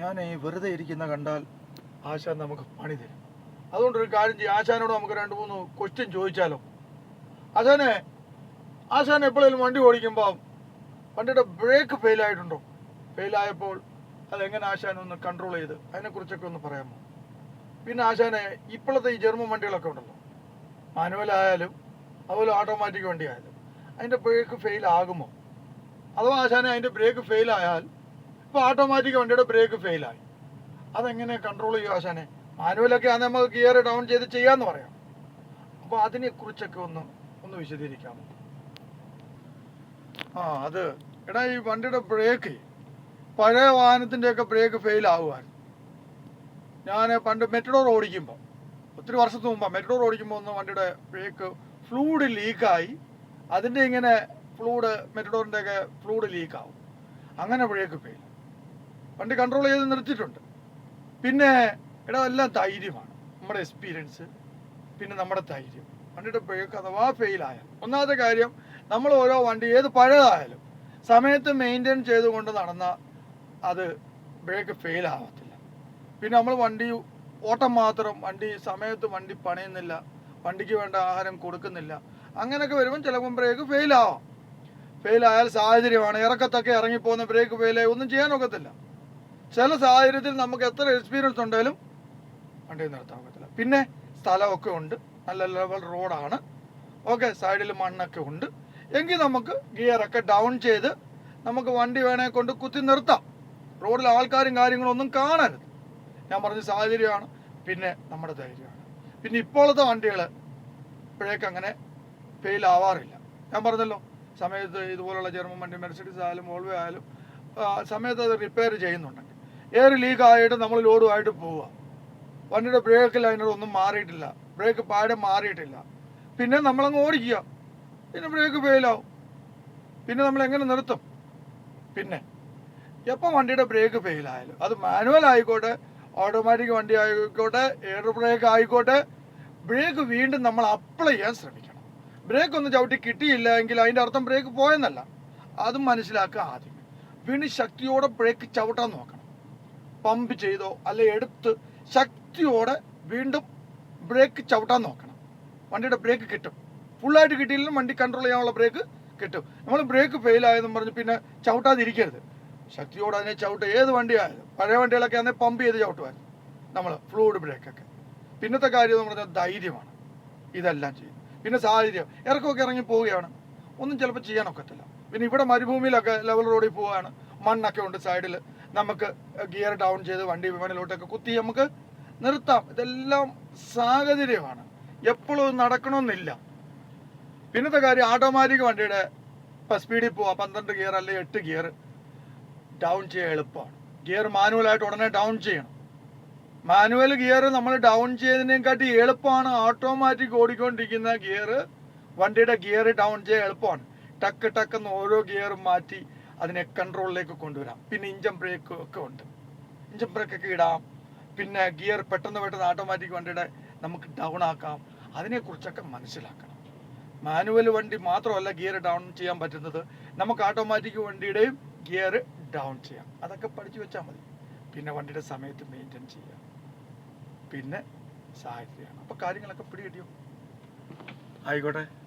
ഞാൻ ഈ വെറുതെ ഇരിക്കുന്ന കണ്ടാൽ ആശാൻ നമുക്ക് പണി തരും. അതുകൊണ്ട് ഒരു കാര്യം ചെയ്യും. ആശാനോട് നമുക്ക് രണ്ട് മൂന്ന് ക്വസ്റ്റ്യൻ ചോദിച്ചാലോ? ആശാനെ ആശാൻ എപ്പോഴേലും വണ്ടി ഓടിക്കുമ്പോൾ വണ്ടിയുടെ ബ്രേക്ക് ഫെയിൽ ആയിട്ടുണ്ടോ? ഫെയിൽ ആയപ്പോൾ അതെങ്ങനെ ആശാൻ ഒന്ന് കൺട്രോൾ ചെയ്ത്? അതിനെക്കുറിച്ചൊക്കെ ഒന്ന് പറയാമോ? പിന്നെ ആശാനെ ഇപ്പോഴത്തെ ഈ ജർമ്മൻ വണ്ടികളൊക്കെ ഉണ്ടല്ലോ. മാനുവൽ ആയാലും അതുപോലെ ഓട്ടോമാറ്റിക് വണ്ടി ആയാലും അതിന്റെ ബ്രേക്ക് ഫെയിൽ ആകുമോ? അഥവാ ആശാനെ അതിന്റെ ബ്രേക്ക് ഫെയിൽ ആയാൽ ഇപ്പോൾ ഓട്ടോമാറ്റിക് വണ്ടിയുടെ ബ്രേക്ക് ഫെയിലായി അതെങ്ങനെ കൺട്രോൾ ചെയ്യുക ആശാനെ? മാനുവലൊക്കെ ആണെങ്കിൽ നമുക്ക് ഗിയർ ഡൗൺ ചെയ്ത് ചെയ്യാന്ന് പറയാം. അപ്പോൾ അതിനെക്കുറിച്ചൊക്കെ ഒന്ന് ഒന്ന് വിശദീകരിക്കാമോ? ആ അത് എടാ ഈ വണ്ടിയുടെ ബ്രേക്ക് പഴയ വാഹനത്തിന്റെയൊക്കെ ബ്രേക്ക് ഫെയിൽ ആകുമായിരുന്നു ഞാൻ പണ്ട് മെറ്റഡോർ ഓടിക്കുമ്പോൾ ഒത്തിരി വർഷത്തിന് മുമ്പാണ് മെറ്റഡോർ ഓടിക്കുമ്പോൾ ഒന്ന് വണ്ടിയുടെ ബ്രേക്ക് ഫ്ലൂഡ് ലീക്കായി അതിന്റെ ഇങ്ങനെ ഫ്ലൂഡ് മെറ്റഡോറിന്റെയൊക്കെ ഫ്ലൂഡ് ലീക്കാവും അങ്ങനെ ബ്രേക്ക് ഫെയിൽ വണ്ടി കൺട്രോൾ ചെയ്ത് നിർത്തിയിട്ടുണ്ട്. പിന്നെ എടാ എല്ലാം ധൈര്യമാണ്. നമ്മുടെ എക്സ്പീരിയൻസ് പിന്നെ നമ്മുടെ ധൈര്യം. വണ്ടിയുടെ ബ്രേക്ക് അഥവാ ഫെയിലായ ഒന്നാമത്തെ കാര്യം നമ്മൾ ഓരോ വണ്ടി ഏത് പഴയതായാലും സമയത്ത് മെയിന്റെയിൻ ചെയ്തുകൊണ്ട് നടന്ന അത് ബ്രേക്ക് ഫെയിൽ ആവത്തില്ല. പിന്നെ നമ്മൾ വണ്ടി ഓട്ടം മാത്രം വണ്ടി സമയത്ത് വണ്ടി പണിയുന്നില്ല വണ്ടിക്ക് വേണ്ട ആഹാരം കൊടുക്കുന്നില്ല അങ്ങനെയൊക്കെ വരുമ്പോൾ ചിലപ്പം ബ്രേക്ക് ഫെയിലാവാം ഫെയിലായാൽ സാഹചര്യമാണ്. ഇറക്കത്തൊക്കെ ഇറങ്ങിപ്പോകുന്ന ബ്രേക്ക് ഫെയിലായി ഒന്നും ചെയ്യാൻ ഒക്കത്തില്ല. ചില സാഹചര്യത്തിൽ നമുക്ക് എത്ര എക്സ്പീരിയൻസ് ഉണ്ടെങ്കിലും വണ്ടി നിർത്താൻ പറ്റില്ല പിന്നെ സ്ഥലമൊക്കെ ഉണ്ട്. നല്ല ലെവൽ റോഡാണ് ഓക്കെ സൈഡിൽ മണ്ണൊക്കെ ഉണ്ട്. എങ്കിൽ നമുക്ക് ഗിയറൊക്കെ ഡൗൺ ചെയ്ത് നമുക്ക് വണ്ടി വേണേ കൊണ്ട് കുത്തി നിർത്താം. റോഡിൽ ആൾക്കാരും കാര്യങ്ങളും ഒന്നും കാണരുത്. ഞാൻ പറഞ്ഞ സാഹചര്യമാണ്. പിന്നെ നമ്മുടെ ധൈര്യമാണ്. പിന്നെ ഇപ്പോഴത്തെ വണ്ടികൾ ഇപ്പോഴേക്ക് അങ്ങനെ ഫെയിൽ ആവാറില്ല. ഞാൻ പറഞ്ഞല്ലോ സമയത്ത് ഇതുപോലുള്ള ജർമ്മൻ വണ്ടി മെർസിഡീസ് ആയാലും വോൾവേ ആയാലും സമയത്ത് അത് റിപ്പയർ ചെയ്യുന്നുണ്ടെങ്കിൽ എയർ ലീക്കായിട്ട് നമ്മൾ ലോഡുമായിട്ട് പോവുക. വണ്ടിയുടെ ബ്രേക്ക് ലൈനർ ഒന്നും മാറിയിട്ടില്ല. ബ്രേക്ക് പാടെ മാറിയിട്ടില്ല. പിന്നെ നമ്മളങ്ങ് ഓടിക്കുക. പിന്നെ ബ്രേക്ക് ഫെയിലാവും പിന്നെ നമ്മൾ എങ്ങനെ നിർത്തും? പിന്നെ എപ്പോൾ വണ്ടിയുടെ ബ്രേക്ക് ഫെയിലായാലും അത് മാനുവൽ ആയിക്കോട്ടെ ഓട്ടോമാറ്റിക് വണ്ടി ആയിക്കോട്ടെ എയർ ബ്രേക്ക് ആയിക്കോട്ടെ ബ്രേക്ക് വീണ്ടും നമ്മൾ അപ്ലൈ ചെയ്യാൻ ശ്രമിക്കണം. ബ്രേക്ക് ഒന്ന് ചവിട്ടി കിട്ടിയില്ല എങ്കിൽ അതിന്റെ അർത്ഥം ബ്രേക്ക് പോയെന്നല്ല. അതും മനസ്സിലാക്കുക ആദ്യം. വീണ്ടും ശക്തിയോടെ ബ്രേക്ക് ചവിട്ടാൻ നോക്കണം. പമ്പ് ചെയ്തോ അല്ലെ എടുത്ത് ശക്തിയോടെ വീണ്ടും ബ്രേക്ക് ചവിട്ടാൻ നോക്കണം. വണ്ടിയുടെ ബ്രേക്ക് കിട്ടും. ഫുള്ളായിട്ട് കിട്ടിയില്ലെങ്കിലും വണ്ടി കൺട്രോൾ ചെയ്യാനുള്ള ബ്രേക്ക് കിട്ടും. നമ്മൾ ബ്രേക്ക് ഫെയിൽ ആയെന്നും പറഞ്ഞ് പിന്നെ ചവിട്ടാതിരിക്കരുത്. ശക്തിയോടെ അതിനെ ചവിട്ട് ഏത് വണ്ടിയായാലും പഴയ വണ്ടികളൊക്കെ ആണെങ്കിൽ പമ്പ് ചെയ്ത് ചവിട്ടുമായിരുന്നു. നമ്മൾ ഫ്ലൂയിഡ് ബ്രേക്കൊക്കെ പിന്നത്തെ കാര്യം എന്ന് പറഞ്ഞാൽ ധൈര്യമാണ്. ഇതെല്ലാം ചെയ്യും. പിന്നെ സാഹചര്യം. ഇറക്കമൊക്കെ ഇറങ്ങി പോവുകയാണ്. ഒന്നും ചിലപ്പോൾ ചെയ്യാനൊക്കത്തില്ല പിന്നെ ഇവിടെ മരുഭൂമിയിലൊക്കെ ലെവൽ റോഡിൽ പോവുകയാണ്. മണ്ണൊക്കെ ഉണ്ട് സൈഡിൽ നമുക്ക് ഗിയർ ഡൗൺ ചെയ്ത് വണ്ടി വിപണിയിലോട്ടൊക്കെ കുത്തി നമുക്ക് നിർത്താം. ഇതെല്ലാം സാഹചര്യമാണ്. എപ്പോഴും നടക്കണമെന്നില്ല. പിന്നത്തെ കാര്യം ഓട്ടോമാറ്റിക് വണ്ടിയുടെ ഇപ്പം സ്പീഡിൽ പോവാം. പന്ത്രണ്ട് ഗിയർ അല്ലെങ്കിൽ എട്ട് ഗിയർ ഡൗൺ ചെയ്യാൻ എളുപ്പമാണ്. ഗിയർ മാനുവലായിട്ട് ഉടനെ ഡൗൺ ചെയ്യണം. മാനുവൽ ഗിയർ നമ്മൾ ഡൗൺ ചെയ്യുന്നതിനെക്കാട്ടി എളുപ്പമാണ് ഓട്ടോമാറ്റിക് ഓടിക്കൊണ്ടിരിക്കുന്ന ഗിയർ. വണ്ടിയുടെ ഗിയർ ഡൗൺ ചെയ്യാൻ എളുപ്പമാണ്. ടക്ക് ടക്കെന്ന് ഓരോ ഗിയറും മാറ്റി അതിനെ കൺട്രോളിലേക്ക് കൊണ്ടുവരാം. പിന്നെ ഇഞ്ചൻ ബ്രേക്ക് ഒക്കെ ഉണ്ട്. ഇഞ്ചൻ ബ്രേക്ക് ഒക്കെ ഇടാം. പിന്നെ ഗിയർ പെട്ടെന്ന് പെട്ടെന്ന് ഓട്ടോമാറ്റിക് വണ്ടിയുടെ നമുക്ക് ഡൗൺ ആക്കാം. അതിനെക്കുറിച്ചൊക്കെ മനസ്സിലാക്കണം. മാനുവൽ വണ്ടി മാത്രമല്ല ഗിയർ ഡൗൺ ചെയ്യാൻ പറ്റുന്നത്. നമുക്ക് ഓട്ടോമാറ്റിക് വണ്ടിയുടെയും ഗിയർ ഡൗൺ ചെയ്യാം. അതൊക്കെ പഠിച്ചു വെച്ചാൽ മതി. പിന്നെ വണ്ടിയുടെ സമയത്ത് മെയിന്റെയിൻ ചെയ്യാം പിന്നെ സാഹചര്യമാണ് അപ്പോൾ കാര്യങ്ങളൊക്കെ പിടികിട്ടിയോ? ആയിക്കോട്ടെ.